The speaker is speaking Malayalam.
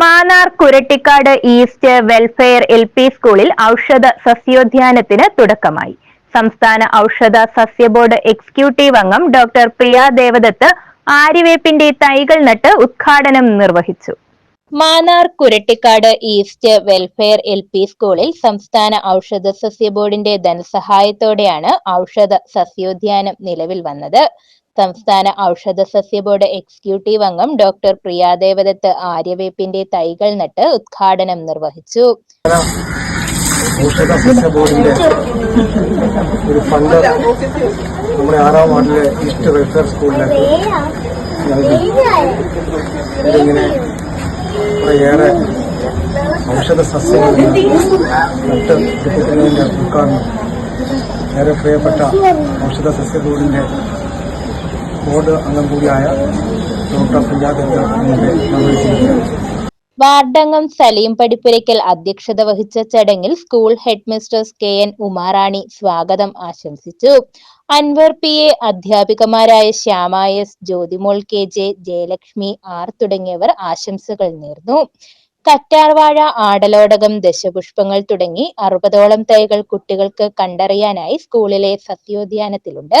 Mannar Kurattikkad east welfare L P സ്കൂളിൽ ഔഷധ സസ്യോദ്യാനത്തിന് തുടക്കമായി. സംസ്ഥാന ഔഷധ സസ്യ ബോർഡ് എക്സിക്യൂട്ടീവ് അംഗം ഡോക്ടർ പ്രിയ ദേവദത്ത് ആര്യവേപ്പിന്റെ തൈകൾ നട്ട് ഉദ്ഘാടനം നിർവഹിച്ചു. Mannar Kurattikkad east welfare L P സ്കൂളിൽ സംസ്ഥാന ഔഷധ സസ്യ ബോർഡിന്റെ ധനസഹായത്തോടെയാണ് ഔഷധ സസ്യോദ്യാനം നിലവിൽ വന്നത്. സംസ്ഥാന ഔഷധ സസ്യ ബോർഡ് എക്സിക്യൂട്ടീവ് അംഗം ഡോക്ടർ പ്രിയാദേവദത്ത് ആര്യവേപ്പിന്റെ തൈകൾ നട്ട് ഉദ്ഘാടനം നിർവഹിച്ചു. ഒരു ഫണ്ട് നമ്മുടെ ആറാം വാർഡിലെ ഈസ്റ്റ് വെൽഫെയർ സ്കൂളിലേക്ക് നൽകി ഇതിങ്ങനെ കുറേയേറെ ഔഷധ സസ്യങ്ങൾ നട്ട് പിടിപ്പിക്കുന്നതിന്റെ ഉദ്ഘാടനം. ഏറെ പ്രിയപ്പെട്ട ഔഷധ സസ്യ ബോർഡിന്റെ ബോർഡ് അംഗം കൂടിയായ ഡോക്ടർ നിർവഹിച്ചിരിക്കുകയാണ് വാർഡംഗം സലീം പടിപ്പുരയ്ക്കൽ അധ്യക്ഷത വഹിച്ച ചടങ്ങിൽ school head mistress K N Umarani സ്വാഗതം ആശംസിച്ചു. Anwar P A അധ്യാപികമാരായ Shyama S Jyothimol K J Jayalakshmi R തുടങ്ങിയവർ ആശംസകൾ നേർന്നു. കറ്റാർവാഴ ആടലോടകം ദശപുഷ്പങ്ങൾ തുടങ്ങി അറുപതോളം തൈകൾ കുട്ടികൾക്ക് കണ്ടറിയാനായി സ്കൂളിലെ സസ്യോദ്യാനത്തിലുണ്ട്